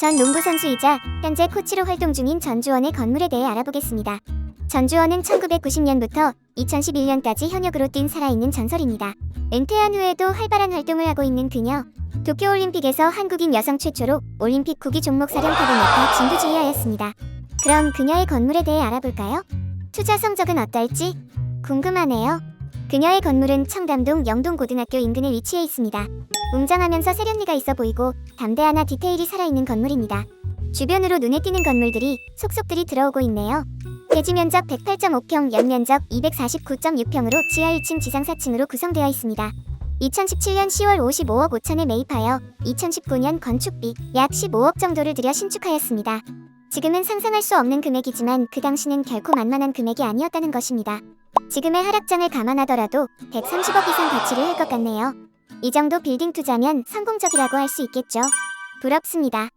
전 농구 선수이자 현재 코치로 활동 중인 전주원의 건물에 대해 알아보겠습니다. 전주원은 1990년부터 2011년까지 현역으로 뛴 살아있는 전설입니다. 은퇴한 후에도 활발한 활동을 하고 있는 그녀. 도쿄올림픽에서 한국인 여성 최초로 올림픽 구기 종목 사령탑을 맡아 진두지휘하였습니다. 그럼 그녀의 건물에 대해 알아볼까요? 투자 성적은 어떨지 궁금하네요. 그녀의 건물은 청담동 영동고등학교 인근에 위치해 있습니다. 웅장하면서 세련미가 있어 보이고 담대 하나 디테일이 살아있는 건물입니다. 주변으로 눈에 띄는 건물들이 속속들이 들어오고 있네요. 대지 면적 108.5평, 연면적 249.6평으로 지하 1층, 지상 4층으로 구성되어 있습니다. 2017년 10월 55억 5천에 매입하여 2019년 건축비 약 15억 정도를 들여 신축하였습니다. 지금은 상상할 수 없는 금액이지만 그 당시는 결코 만만한 금액이 아니었다는 것입니다. 지금의 하락장을 감안하더라도 130억 이상 가치를 할 것 같네요. 이 정도 빌딩 투자면 성공적이라고 할 수 있겠죠. 부럽습니다.